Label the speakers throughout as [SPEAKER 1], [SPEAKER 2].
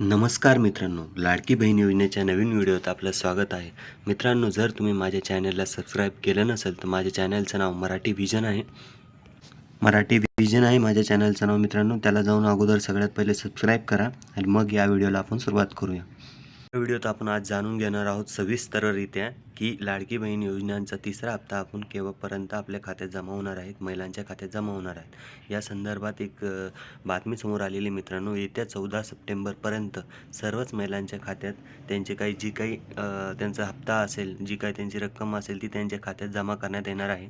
[SPEAKER 1] नमस्कार मित्रांनो लाडकी बहीण योजनेच्या नवीन व्हिडिओत आपलं स्वागत आहे. मित्रांनो जर तुम्ही माझ्या चॅनलला सबस्क्राईब केलं नसेल तर माझ्या चॅनलचं नाव मराठी व्हिजन आहे. मराठी व्हिजन आहे माझ्या चॅनलचं नाव मित्रांनो त्याला जाऊन अगोदर सगळ्यात पहिले सबस्क्राईब करा आणि मग या व्हिडिओला आपण सुरुवात करूया. या व्हिडिओत आपण आज जाणून घेणार आहोत सविस्तररित्या की लाडकी बहीण योजनांचा तिसरा हप्ता आपण केव्हापर्यंत आपल्या खात्यात जमा होणार आहेत महिलांच्या खात्यात जमा होणार आहेत? या संदर्भात एक बातमी समोर आलेली मित्रांनो. येत्या चौदा सप्टेंबरपर्यंत सर्वच महिलांच्या खात्यात त्यांचे काही जी काही त्यांचा हप्ता असेल जी काही त्यांची रक्कम असेल ती त्यांच्या खात्यात जमा करण्यात येणार आहे.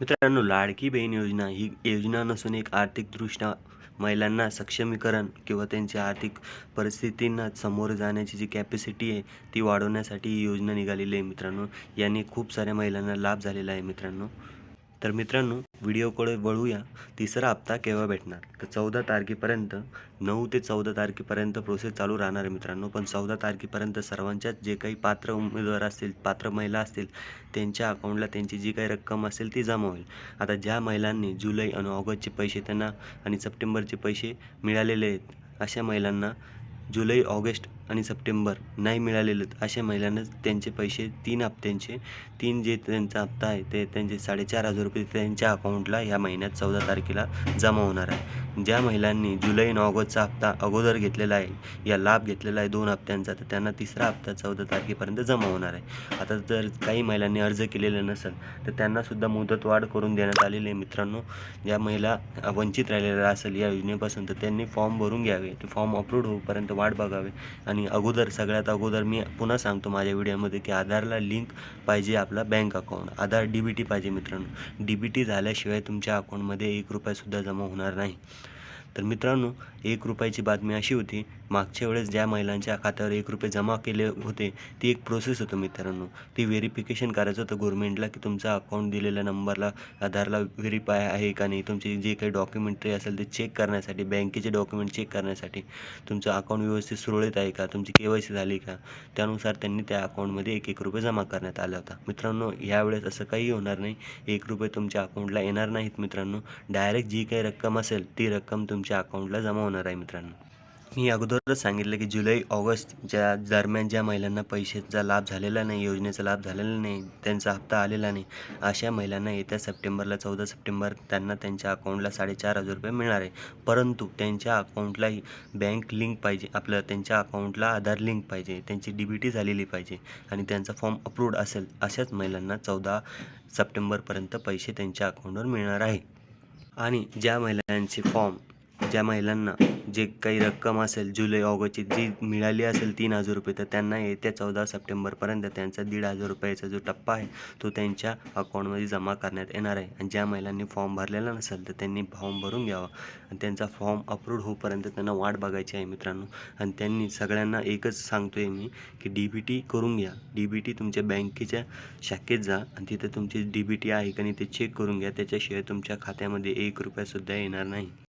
[SPEAKER 1] मित्रांनो लाडकी बहीण योजना ही योजना नसून एक आर्थिकदृष्ट्या महिलांना सक्षमीकरण किंवा त्यांच्या आर्थिक परिस्थितींना समोर जाण्याची जी कॅपॅसिटी आहे ती वाढवण्यासाठी ही योजना निघालेली आहे मित्रांनो. याने खूप साऱ्या महिलांना लाभ झालेला आहे मित्रांनो. तर मित्रांनो व्हिडिओकडे वळूया. तिसरा हप्ता केव्हा भेटणार? तर चौदा तारखेपर्यंत नऊ ते चौदा तारखेपर्यंत प्रोसेस चालू राहणार आहे मित्रांनो. पण चौदा तारखेपर्यंत सर्वांच्याच जे काही पात्र उमेदवार असतील पात्र महिला असतील त्यांच्या अकाउंटला त्यांची जी काही रक्कम असेल ती जमा होईल. आता ज्या महिलांनी जुलै आणि ऑगस्टचे पैसे त्यांना आणि सप्टेंबरचे पैसे मिळालेले आहेत अशा महिलांना जुलै ऑगस्ट आणि सप्टेंबर नाही मिळालेलं अशा महिलांना त्यांचे पैसे तीन हप्त्यांचे तीन जे त्यांचा हप्ता आहे ते त्यांचे साडेचार हजार रुपये त्यांच्या अकाउंटला ह्या महिन्यात चौदा तारखेला जमा होणार आहे. ज्या महिलांनी जुलै आणि ऑगस्टचा हप्ता अगोदर घेतलेला आहे या लाभ घेतलेला आहे दोन हप्त्यांचा तर त्यांना तिसरा हप्ता चौदा तारखेपर्यंत जमा होणार आहे. आता जर काही महिलांनी अर्ज केलेला नसेल तर त्यांनासुद्धा मुदतवाढ करून देण्यात आलेली आहे मित्रांनो. ज्या महिला वंचित राहिलेल्या असेल या योजनेपासून तर त्यांनी फॉर्म भरून घ्यावे ते फॉर्म अप्रूव्ह होईपर्यंत वाट बघावे आणि आणि अगोदर सगळ्यात अगोदर मी पुन्हा सांगतो माझ्या व्हिडिओमध्ये की आधारला लिंक पाहिजे आपला bank account Aadhaar D B T पाहिजे मित्रांनो. डी बी टी झाल्याशिवाय तुमच्या अकाउंटमध्ये एक रुपयासुद्धा जमा होणार नाही. तर मित्रांनो एक रुपयाची बातमी अशी होती मागच्या वेळेस ज्या महिलांच्या खात्यावर एक रुपये जमा केले होते ती एक प्रोसेस होतं मित्रांनो. ती व्हेरिफिकेशन करायचं होतं गव्हर्मेंटला की तुमचा अकाउंट दिलेल्या नंबरला आधारला व्हेरीफाय आहे का नाही तुमची जे काही डॉक्युमेंटरी असेल ते चेक करण्यासाठी बँकेचे डॉक्युमेंट चेक करण्यासाठी तुमचं अकाउंट व्यवस्थित सुरळीत आहे का तुमची के वाय सी झाली का त्यानुसार त्यांनी त्या अकाउंटमध्ये एक एक रुपये जमा करण्यात आला होता. मित्रांनो यावेळेस असं काही होणार नाही. एक रुपये तुमच्या अकाउंटला येणार नाहीत मित्रांनो. डायरेक्ट जी काही रक्कम असेल ती रक्कम तुमच्या अकाउंटला जमा होणार आहे मित्रांनो. मी अगोदरच सांगितलं की जुलै ऑगस्टच्या दरम्यान ज्या महिलांना पैशाचा लाभ झालेला नाही योजनेचा लाभ झालेला नाही त्यांचा हप्ता आलेला नाही अशा महिलांना येत्या सप्टेंबरला चौदा सप्टेंबर त्यांना त्यांच्या अकाउंटला साडेचार हजार रुपये मिळणार आहे. परंतु त्यांच्या अकाउंटलाही बँक लिंक पाहिजे आपलं त्यांच्या अकाउंटला आधार लिंक पाहिजे त्यांची डी बी टी झालेली पाहिजे आणि त्यांचा फॉर्म अप्रूव्ड असेल अशाच महिलांना चौदा सप्टेंबरपर्यंत पैसे त्यांच्या अकाउंटवर मिळणार आहे. आणि ज्या महिलांचे फॉर्म ज्या महिलांना जे काही रक्कम असेल जुलै ऑगस्टची जी मिळाली असेल तीन हजार रुपये तर त्यांना येत्या चौदा सप्टेंबरपर्यंत त्यांचा दीड हजार रुपयाचा जो टप्पा आहे तो त्यांच्या अकाउंटमध्ये जमा करण्यात येणार आहे. आणि ज्या महिलांनी फॉर्म भरलेला नसेल तर त्यांनी फॉर्म भरून घ्यावा. आणि त्यांचा फॉर्म अप्रूव्ड होईपर्यंत त्यांना वाट बघायची आहे मित्रांनो. आणि त्यांनी सगळ्यांना एकच सांगतो आहे मी की डी बी टी करून घ्या. डी बी टी तुमच्या बँकेच्या शाखेत जा आणि तिथे तुमची डी बी टी आहे का नाही ते चेक करून घ्या. त्याच्याशिवाय तुमच्या खात्यामध्ये एक रुपयासुद्धा येणार नाही.